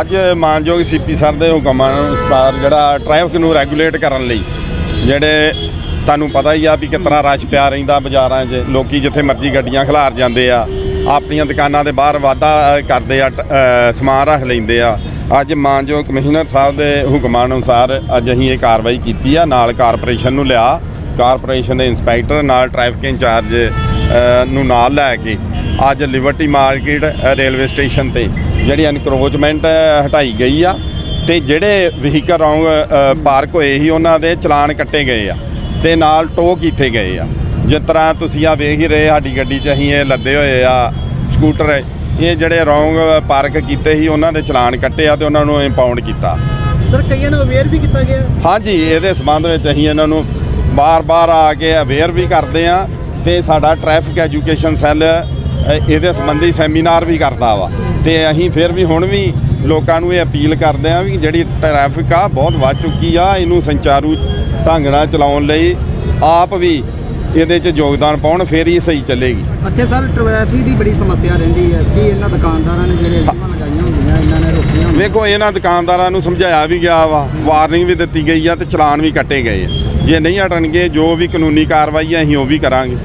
ਅੱਜ ਮਾਨਯੋਗ CP sir ਦੇ ਹੁਕਮਾਂ ਅਨੁਸਾਰ ਜਿਹੜਾ ਟ੍ਰੈਫਿਕ ਨੂੰ ਰੈਗੂਲੇਟ ਕਰਨ ਲਈ ਜਿਹੜੇ ਤੁਹਾਨੂੰ ਪਤਾ ਹੀ ਆ ਵੀ ਕਿਤਨਾ ਰਸ਼ ਪਿਆ ਰਹਿੰਦਾ ਬਾਜ਼ਾਰਾਂ 'ਚ, ਲੋਕੀ ਜਿੱਥੇ ਮਰਜ਼ੀ ਗੱਡੀਆਂ ਖਿਲਾਰ ਜਾਂਦੇ ਆ, ਆਪਣੀਆਂ ਦੁਕਾਨਾਂ ਦੇ ਬਾਹਰ ਵਾਧਾ ਕਰਦੇ ਆ, ਟ- ਸਮਾਨ ਰੱਖ ਲੈਂਦੇ ਆ। ਅੱਜ ਮਾਨਯੋਗ ਕਮਿਸ਼ਨਰ ਸਾਹਿਬ ਦੇ ਹੁਕਮਾਂ ਅਨੁਸਾਰ ਅੱਜ ਅਸੀਂ ਇਹ ਕਾਰਵਾਈ ਕੀਤੀ ਆ, ਨਾਲ ਕਾਰਪੋਰੇਸ਼ਨ ਨੂੰ ਲਿਆ। ਕਾਰਪੋਰੇਸ਼ਨ ਦੇ ਇੰਸਪੈਕਟਰ ਨਾਲ ਟ੍ਰੈਫਿਕ ਇੰਚਾਰਜ ਨੂੰ ਨਾਲ ਲੈ ਕੇ ਅੱਜ ਲਿਬਰਟੀ ਮਾਰਕੀਟ ਰੇਲਵੇ ਸਟੇਸ਼ਨ ਤੇ ਜਿਹੜੀ ਐਨਕਰੋਚਮੈਂਟ ਹਟਾਈ ਗਈ ਆ ਤੇ ਜਿਹੜੇ ਵਹੀਕਲ ਰੌਂਗ ਪਾਰਕ ਹੋਏ ਸੀ ਉਹਨਾਂ ਦੇ ਚਲਾਨ ਕੱਟੇ ਗਏ ਆ ਤੇ ਨਾਲ ਟੋ ਕੀਤੇ ਗਏ ਆ। ਜਿਸ ਤਰ੍ਹਾਂ ਤੁਸੀਂ ਆ ਵੇਖ ਹੀ ਰਹੇ ਸਾਡੀ ਗੱਡੀ 'ਚ ਅਸੀਂ ਇਹ ਲੱਦੇ ਹੋਏ ਆ ਸਕੂਟਰ ਇਹ ਜਿਹੜੇ ਰੌਂਗ ਪਾਰਕ ਕੀਤੇ ਸੀ ਉਹਨਾਂ ਦੇ ਚਲਾਨ ਕੱਟੇ ਆ ਤੇ ਉਹਨਾਂ ਨੂੰ ਇੰਪਾਊਂਡ ਕੀਤਾ। ਸਰ ਕਈਆਂ ਨੂੰ ਅਵੇਅਰ ਵੀ ਕੀਤਾ ਗਿਆ? ਹਾਂਜੀ ਇਹਦੇ ਸੰਬੰਧ ਵਿੱਚ ਅਸੀਂ ਇਹਨਾਂ ਨੂੰ ਬਾਰ-ਬਾਰ ਆ ਕੇ ਅਵੇਅਰ ਵੀ ਕਰਦੇ ਆ ਤੇ ਸਾਡਾ ਟ੍ਰੈਫਿਕ ਐਜੂਕੇਸ਼ਨ ਸੈੱਲ ਇਹਦੇ ਸੰਬੰਧੀ ਸੈਮੀਨਾਰ ਵੀ ਕਰਦਾ ਵਾ। ਤੇ ਅਸੀਂ ਫਿਰ ਵੀ ਹੁਣ ਵੀ ਲੋਕਾਂ ਨੂੰ ਇਹ ਅਪੀਲ ਕਰਦੇ ਆ ਵੀ ਜਿਹੜੀ ਟ੍ਰੈਫਿਕ ਆ ਬਹੁਤ ਵੱਧ ਚੁੱਕੀ ਆ ਇਹਨੂੰ ਸੰਚਾਰੂ ਢੰਗ ਨਾਲ ਚਲਾਉਣ ਲਈ ਆਪ ਵੀ ਇਹਦੇ 'ਚ ਯੋਗਦਾਨ ਪਾਉਣ ਫਿਰ ਹੀ ਸਹੀ ਚੱਲੇਗੀ। ਅੱਛਾ ਸਰ ਟ੍ਰੈਫਿਕ ਦੀ ਬੜੀ ਸਮੱਸਿਆ ਰਹਿੰਦੀ ਹੈ। ਕੀ ਇਹਨਾਂ ਦੁਕਾਨਦਾਰਾਂ ਨੇ ਜਿਹੜੇ ਲਗਾਈਆਂ ਹੁੰਦੀਆਂ ਇਹਨਾਂ ਨੇ ਰੋਕੀਆਂ ਵੇਖੋ ਇਹਨਾਂ ਦੁਕਾਨਦਾਰਾਂ ਨੂੰ ਸਮਝਾਇਆ ਵੀ ਗਿਆ ਵਾ ਵਾਰਨਿੰਗ ਵੀ ਦਿੱਤੀ ਗਈ ਆ ਤੇ ਚਲਾਨ ਵੀ ਕੱਟੇ ਗਏ ਆ। ਜੇ ਨਹੀਂ ਹਟਣਗੇ ਜੋ ਵੀ ਕਾਨੂੰਨੀ ਕਾਰਵਾਈ ਆ ਅਸੀਂ ਉਹ ਵੀ ਕਰਾਂਗੇ।